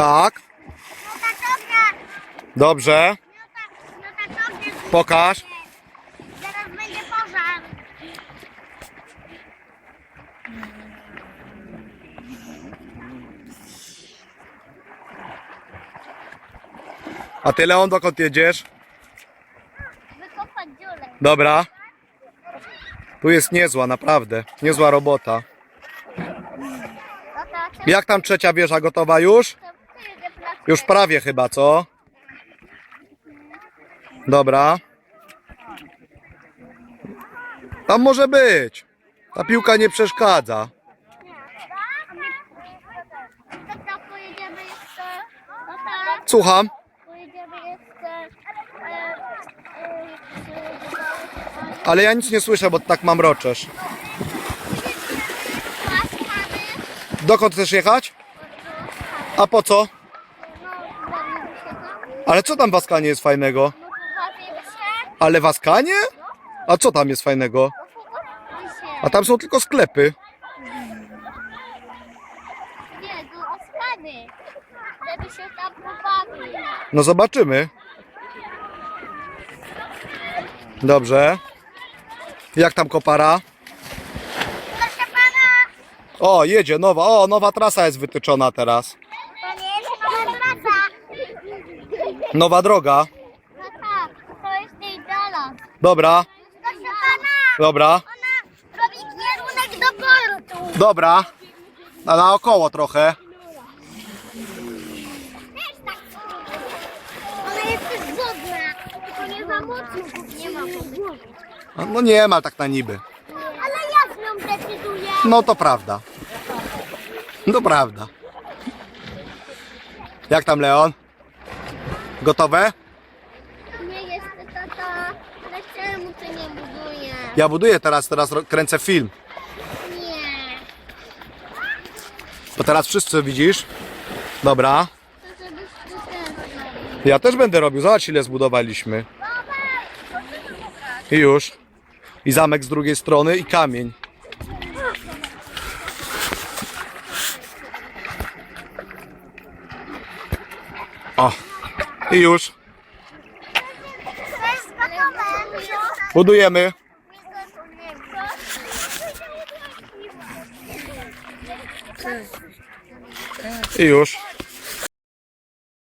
Tak, No tak dobrze. No tak, no tak! Pokaż. Zaraz będzie pożar. A ty, Leon, dokąd jedziesz? Wykopać dziurę. Dobra. Tu jest niezła, naprawdę. Niezła robota. No tak, Jak tam trzecia wieża gotowa już? Już prawie chyba, co? Dobra. Tam może być. Ta piłka nie przeszkadza. Słucham. Ale ja nic nie słyszę, bo tak mam roczesz. Dokąd chcesz jechać? A po co? No, bawimy się tam. Ale co tam w Askanie jest fajnego? No. Ale w Askanie? A co tam jest fajnego? No. A tam są tylko sklepy. Nie, do Oskany. Żeby się tam pobawić. No zobaczymy. Dobrze. Jak tam kopara? Proszę pana. O, jedzie nowa. O, nowa trasa jest wytyczona teraz. To nie jest nowa trasa. Nowa droga. No tak, to jest tej dala. Dobra, Proszę pana. dobra, Ona robi kierunek do portu. dobra. A naokoło trochę. Też tak. Ona jest też wodna. Tylko nie za mocno. Nie ma. A, No nie ma tak na niby. Ale ja z nią decyduję. No to prawda. No prawda. Jak tam Leon? Gotowe? Nie jest tata. Ale czemu ty nie budujesz? Ja buduję teraz, teraz ro- kręcę film. Nie. Bo teraz wszyscy widzisz. Dobra. To żebyś ty też zrobił. Ja też będę robił. Zobacz ile zbudowaliśmy. I już. I zamek z drugiej strony i kamień. O. I już. Budujemy. I już.